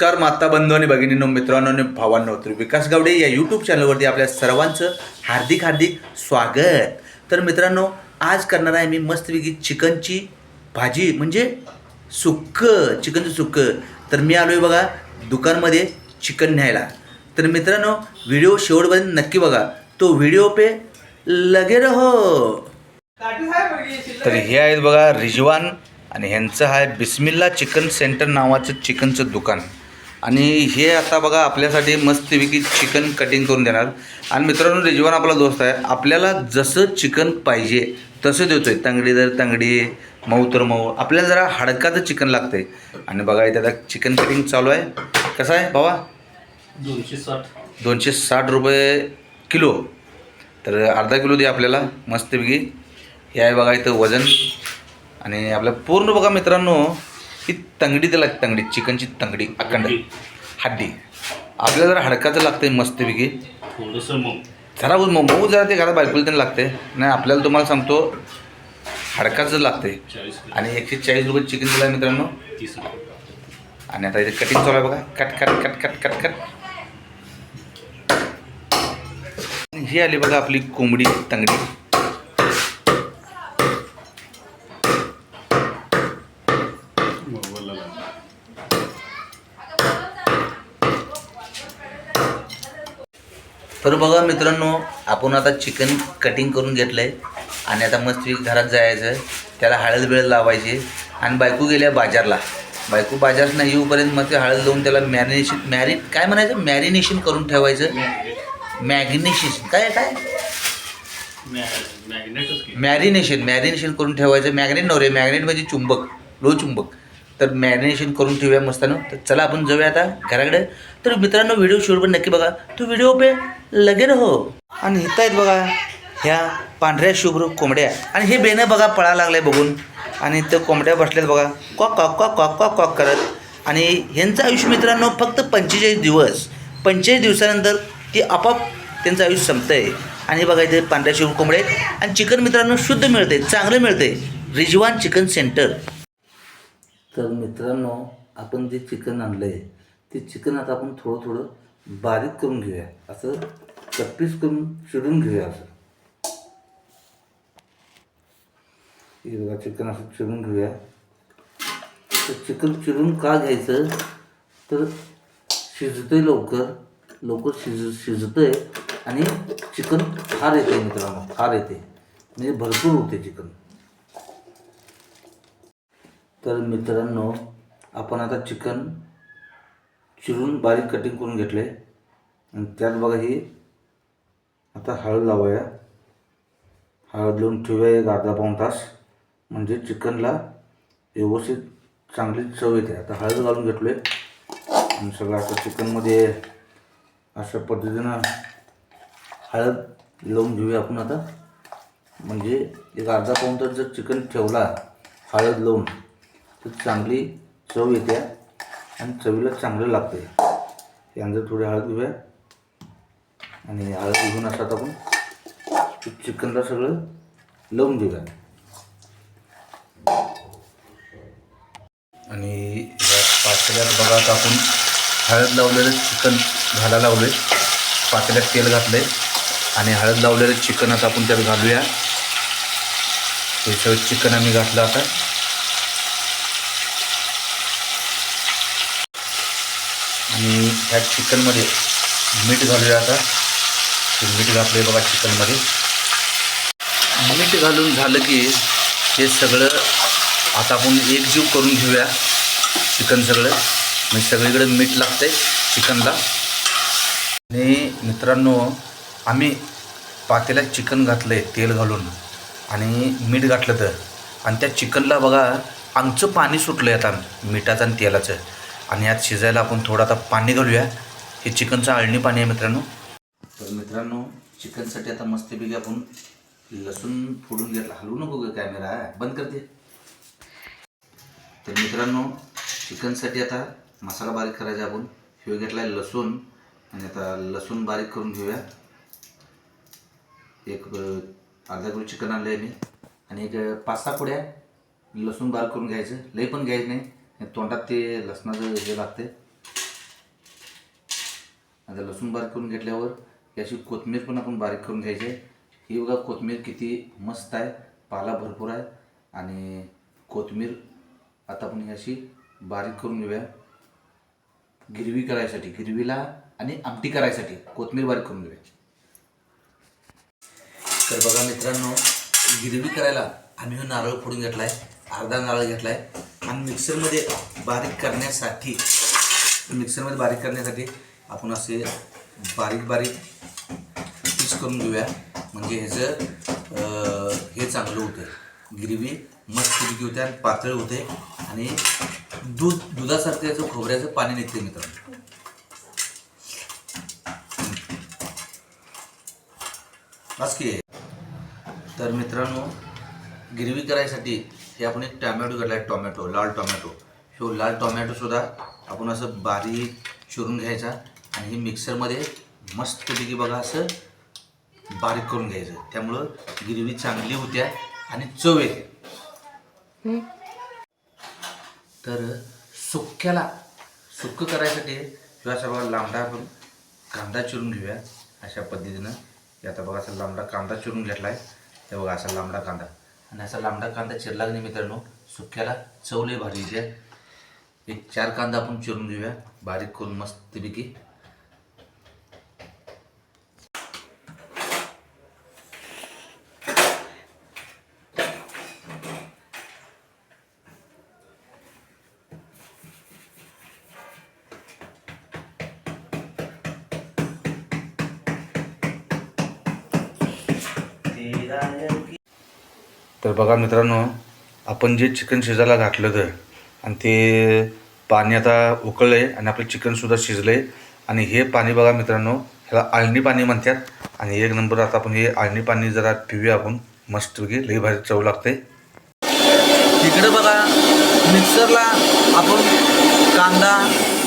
नमस्कार माता बंधू आणि भगिनींनो मित्रांनो आणि भावांनो. तर विकास गावडे या यूट्यूब चॅनलवरती आपल्या सर्वांचं हार्दिक हार्दिक स्वागत. तर मित्रांनो आज करणार आहे मी मस्तपैकी चिकनची भाजी म्हणजे सुक्कं चिकनचं सुक्क. तर मी आलो आहे बघा दुकानमध्ये चिकन न्यायला. तर मित्रांनो व्हिडिओ शेवटपर्यंत नक्की बघा. तो व्हिडिओ पे लगे रहो. तर हे आहेत बघा रिजवान आणि ह्यांचं आहे बिस्मिल्ला चिकन सेंटर नावाचं चिकनचं दुकान. आणि हे आता बघा आपल्यासाठी मस्तपैकी चिकन कटिंग करून देणार. आणि मित्रांनो रिजवान आपला दोस्त आहे. आपल्याला जसं चिकन पाहिजे तसं देतोय. तंगडी जर तंगडी मऊ तर मऊ. आपल्याला जरा हडकाचं चिकन लागतंय. आणि बघा इथे आता चिकन कटिंग चालू आहे. कसं आहे बाबा दोनशे साठ. दोनशे साठ रुपये किलो. तर अर्धा किलो दे आपल्याला मस्तपैकी. हे आहे बघा इथं वजन. आणि आपल्या पूर्ण बघा मित्रांनो ही तंगडी त्याला तंगडी चिकनची तंगडी अखंड. हड्डी. आपल्याला जरा हडकाचं लागतंय मस्तपैकी. थोडंसं मग जरा मऊ मऊ जरा ते घरात बायकोला त्यांना लागते नाही आपल्याला तुम्हाला सांगतो हडकाचं किलो आणि एकशे चाळीस रुपये चिकन दिलं आहे मित्रांनो. तीस आणि आता इथे कटिंग चालू आहे बघा. Cut cut cut cut cut cut ही आली बघा आपली कोंबडी तंगडी. तर बघा मित्रांनो आपण आता चिकन कटिंग करून घेतलं आहे आणि आता मस्त घरात जायचं त्याला हळद बिळद लावायची. आणि बायको गेल्या बाजारला. बायको बाजार नाही येऊपर्यंत मग ते हळद लावून त्याला मॅरिनेशन मॅरि काय म्हणायचं? मॅरिनेशन करून ठेवायचं. मॅग्नेशन काय काय? मॅरिनेशन मॅरिनेशन करून ठेवायचं. मॅग्नेट नव्हे मॅग्नेट म्हणजे चुंबक. लो चुंबक. तर मॅरिनेशन करून ठेवूया मस्तानं. तर चला आपण जाऊया आता घराकडे. तर मित्रांनो व्हिडिओ शेवटपर्यंत नक्की बघा. तो व्हिडिओ पे लगेन हो. आणि इथं आहेत बघा ह्या पांढऱ्या शुभ्र कोंबड्या. आणि हे बेनं बघा पळा लागलाय बघून. आणि त्या कोंबड्या बसल्यात बघा. कॉक कॉक कॉक कॉक कॉक कॉक करत. आणि ह्यांचं आयुष्य मित्रांनो फक्त पंचेचाळीस दिवस. पंचेचाळीस दिवसानंतर ती आपाप त्यांचं आयुष्य संपतं आहे आणि बघा इथे पांढऱ्या शुभ्र कोंबड्या आहेत. आणि चिकन मित्रांनो शुद्ध मिळते चांगलं मिळते रिजवान चिकन सेंटर. तर मित्रांनो आपण जे चिकन आणलं आहे ते चिकन आता आपण थोडं थोडं बारीक करून घेऊया. असं कटपीस करून चिडून घेऊया असं. हे बघा चिकन असं चिरून घेऊया. तर चिकन चिरून का घ्यायचं? तर शिजतंय लवकर. लवकर शिज शिजतंय आणि चिकन फार येते मित्रांनो फार येते म्हणजे भरपूर होते चिकन तर मित्रांनो आपण आता चिकन चिरून बारीक कटिंग करून घेतले आणि त्यात बघा ही आता हळद लावूया. हळद लावून ठेवूया एक अर्धा पाऊण तास. म्हणजे चिकनला व्यवस्थित चांगली चव येते. आता हळद घालून घेतलो आहे आणि सगळं आता चिकनमध्ये अशा पद्धतीनं हळद लावून घेऊया आपण आता. म्हणजे एक अर्धा पाऊण तास जर चिकन ठेवला हळद लावून तर चांगली चव येते आणि चवीला चांगलं लागते. यानंतर थोडी हळद घेऊया. आणि हळद घेऊन असतात आपण चिकनला सगळं लावून देऊया. आणि ह्या पातेल्यात बघा आता आपण हळद लावलेलं चिकन घालायला लावलं आहे पातेल्यात तेल घातलं आहे आणि हळद लावलेलं चिकन आता आपण त्यात घालूया. हे सगळं चिकन आम्ही घातलं आता. आणि ह्या चिकनमध्ये मीठ घालूया आता. ते मीठ घातलं आहे बघा चिकनमध्ये. मीठ घालून झालं की हे सगळं आता आपण एकजीव करून घेऊया चिकन सगळं. म्हणजे सगळीकडे मीठ लागतं आहे चिकनला. आणि मित्रांनो आम्ही पातेला चिकन घातलं आहे तेल घालून. आणि मीठ घातलं तर. आणि त्या चिकनला बघा आमचं पाणी सुटलं आहे आता मिठाचं आणि तेलाचं. आणि यात शिजायला आपण थोडं आता पाणी घालूया. हे चिकनचं अळणी पाणी आहे मित्रांनो. तर मित्रांनो चिकनसाठी आता मस्तपैकी आपण लसूण फोडून घेतला. हलवू नको ग कॅमेरा बंद करते. तर मित्रांनो चिकनसाठी आता मसाला बारीक करायचा आपण. हे घेतला आहे लसूण. आणि आता लसूण बारीक करून घेऊया. एक अर्धा किलो चिकन आणलं आहे मी. आणि एक पाच सहा पुड्या लसूण बारीक करून घ्यायचं. लई पण घ्यायचं नाही. तोंडात ते लसणाचं हे लागते आता लसूण बारीक करून घेतल्यावर ही अशी कोथमीर पण आपण बारीक करून घ्यायची आहे. ही बघा कोथमीर किती मस्त आहे पाला भरपूर आहे. आणि कोथमीर आता आपण ही अशी बारीक करून घेऊया. गिरवी करायसाठी गिरवीला आणि आमटी करायसाठी कोथमीर बारीक करून घेऊया. तर बघा मित्रांनो गिरवी करायला आम्ही नारळ फोडून घेतला आहे अर्धा नारळ घेतला आहे आणि मिक्सरमध्ये बारीक करण्यासाठी मिक्सरमध्ये बारीक करण्यासाठी आपण असे बारीक बारीक पीस करून घेऊया. म्हणजे ह्याचं हे चांगलं होतं गिरवी मस्त होते आणि पातळ होते. आणि दूध दुधासारखं याचं खोबऱ्याचं पाणी निघते मित्रांनो. बस की. तर मित्रांनो गिरवी करायसाठी हे आपण एक टॅमॅटो घेतला आहे टोमॅटो लाल टोमॅटो. ह्यो लाल टोमॅटोसुद्धा आपण असं बारीक चिरून घ्यायचा आणि हे मिक्सरमध्ये मस्तपैकी बघा असं बारीक करून घ्यायचं. त्यामुळं गिरवी चांगली होत्या आणि चव येते. तर सुक्याला सुक्क करायसाठी किंवा सर्व लांबडा आपण कांदा चिरून घेऊया. अशा पद्धतीनं हे आता बघा असा लांबडा कांदा चिरून घेतला आहे हे बघा असा लांबडा कांदा. आणि असा लांबडा कांदा चिरला की नाही मित्रांनो? सुक्याला चवले भारी येते एक चार कांदा आपण चिरून घेऊया. बारीक करून मस्तपैकी तर बघा मित्रांनो आपण जे चिकन शिजायला घातलं होतं आणि ते पाणी आता उकळलं आहे आणि आपलं चिकनसुद्धा शिजलं आहे आणि हे पाणी बघा मित्रांनो ह्याला आळणी पाणी म्हणतात. आणि एक नंबर आता आपण हे आळणी पाणी जरा पिऊया आपण. मस्तपैकी लई भारी चव लागते. इकडे बघा मिक्सरला आपण कांदा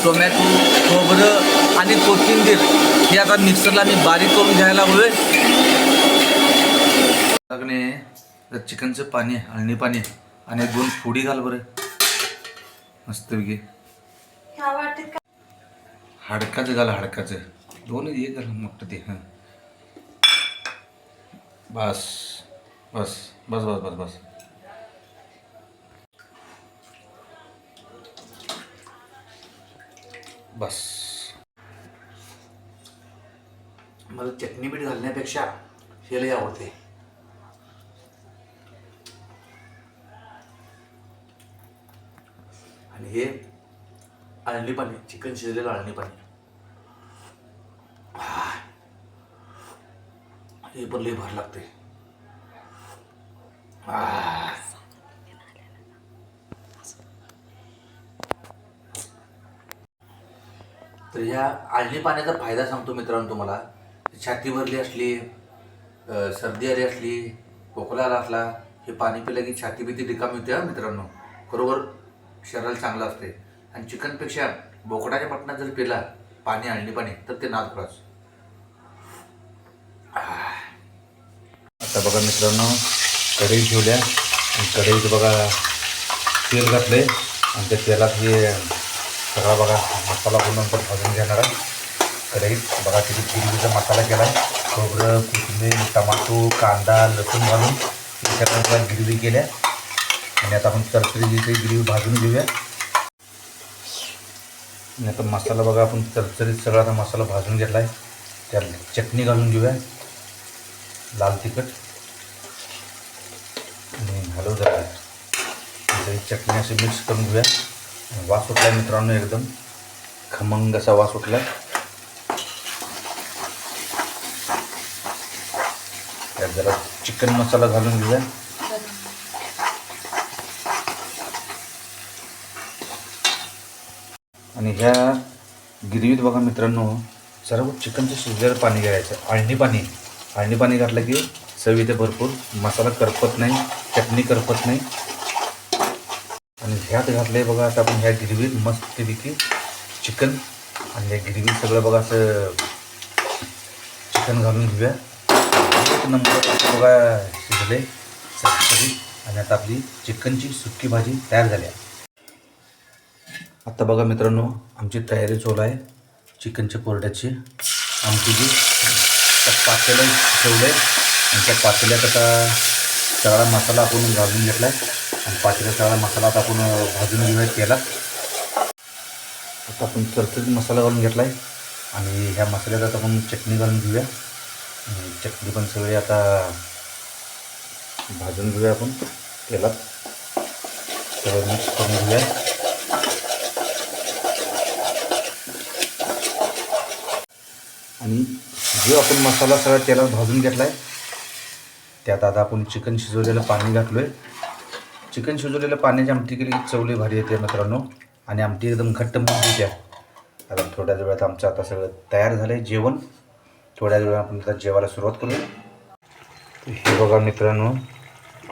टोमॅटो खोबरं आणि कोथिंबीर हे आता मिक्सरला मी बारीक करून घ्यायला हवे तर चिकनचं पाणी अळणी पाणी आणि दोन फोडी घाल बरं. मस्तपैकी हाडकाचं घाल हाडकाचं. दोन एक घाल मोठं ते हां. बस बस बस बस बस बस. बस. मला चटणी मीठ घालण्यापेक्षा हे लई आवडते. हे आळणी पाणी चिकन शिजलेलं आळणी पाणी हे पण लई भार लागते तर ह्या आळणी पाण्याचा फायदा सांगतो मित्रांनो तुम्हाला. छाती भरली असली सर्दी आली असली खोकला आला असला हे पाणी पिलं की छाती भीती रिकामी होते हा मित्रांनो. बरोबर? शरीराला चांगलं असते आणि चिकनपेक्षा बोकडाच्या मटणात जर पिला पाणी आणली पाणी तर ते नाद आता बघा मित्रांनो कढई ठेवल्या. आणि कढईत बघा तेल घातले आणि त्या तेलात हे सगळा बघा मसाला पण नंतर भाजून घेणार आहे. कढईत बघा किती गिरवीचा मसाला केला आहे खोबरं कोथिंबीर टमाटो कांदा लसूण घालून. त्याच्यानंतर गिरवी केल्या. आणि आता आपण तरतरी ती भाजून घेऊया. आणि आता मसाला बघा आपण चरचरीत सगळा आता मसाला भाजून घेतला आहे त्यात चटणी घालून घेऊया. लाल तिखट. आणि घालू जरा. चटणी अशी मिक्स करून घेऊया. वास उठला मित्रांनो एकदम. खमंग असा वास उठला त्यात जरा चिकन मसाला घालून घेऊया. आणि ह्या गिरवीत बघा मित्रांनो सर्व चिकनचं शिजलेलं पाणी घ्यायचं आळणी पाणी. आळणी पाणी घातलं की चव इथे भरपूर. मसाला करपत नाही चटणी करपत नाही. आणि ह्यात घातलं आहे बघा आता आपण ह्या गिरवीत मस्तपैकी चिकन. आणि ह्या गिरवीत सगळं बघा असं चिकन घालून घेऊया. एक नंबर बघा शिजले सगळी. आणि आता आपली चिकनची सुक्की भाजी तयार झाली आहे. आत्ता बघा मित्रांनो आमची तयारी चालू आहे. चिकनच्या कोरड्याची. आमची त्या पातेलं ठेवलं आहे आणि त्या पातेल्यात आता सगळा मसाला आपण भाजून घेतला आहे आणि पातेल्यात सगळा मसाला आता आपण भाजून घेऊया तेलात आता आपण चरचरीत मसाला घालून घेतला आहे आणि ह्या मसाल्यात आता आपण चटणी घालून घेऊया. आणि चटणी पण सगळी आता भाजून घेऊया आपण तेलात सगळं मिक्स करून घेऊया. आणि जो आपण मसाला सगळा तेलात भाजून घेतला आहे त्यात आता आपण चिकन शिजवलेलं पाणी घातलो आहे चिकन शिजवलेलं पाण्याची आमटी केली चवली भारी येते मित्रांनो. आणि आमटी एकदम घट्ट मजबूत आहे. आता थोड्याच वेळात आमचं आता सगळं तयार झालं आहे जेवण. थोड्याच वेळात आपण आता जेवायला सुरुवात करूया. हे बघा मित्रांनो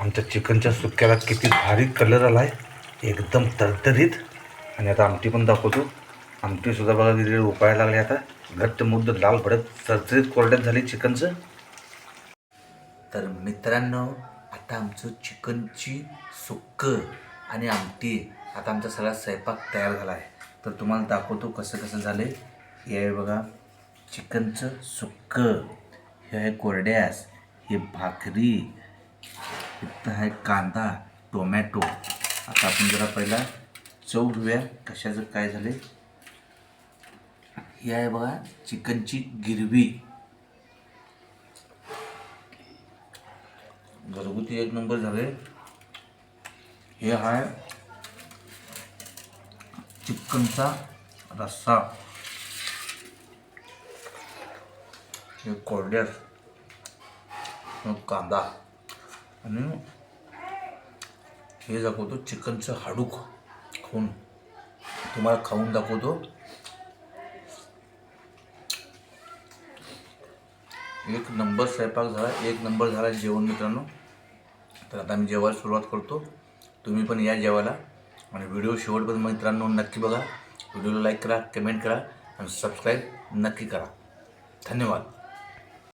आमच्या चिकनच्या सुक्याला किती भारी कलर आला आहे एकदम तरतरीत. आणि आता आमटी पण दाखवतो. आमटीसुद्धा बघा किती उपाय लागले आता. घट्ट मुद्द लाल भडक चरचरीत कोरड्यात झाली चिकनचं. तर मित्रांनो आता आमचं चिकनची सुक्क आणि आमटी आता आमचा सगळा स्वयंपाक तयार झाला आहे. तर तुम्हाला दाखवतो कसं कसं झालं हे आहे बघा चिकनचं सुक्क. हे आहे कोरड्यास. हे भाकरी. इथं आहे कांदा टोमॅटो. आता आपण जरा पहिला चव घेऊया कशाचं काय झालं ही आहे बघा चिकनची गिरवी. घरगुती एक नंबर झाले. हे आहे चिकनचा रस्सा. हे कोरड्यास कांदा. आणि हे दाखवतो चिकनचं हाडूक. खाऊन. तुम्हाला खाऊन दाखवतो. एक नंबर स्वयंपाक झाला एक नंबर झाला जेवण मित्रांनो. तर आता मी जेवायला सुरुवात करतो. तुम्ही पण या जेवायला. आणि व्हिडिओ शेवटपर्यंत मित्रांनो नक्की बघा. व्हिडिओला लाईक करा कमेंट करा आणि सबस्क्राईब नक्की करा. धन्यवाद.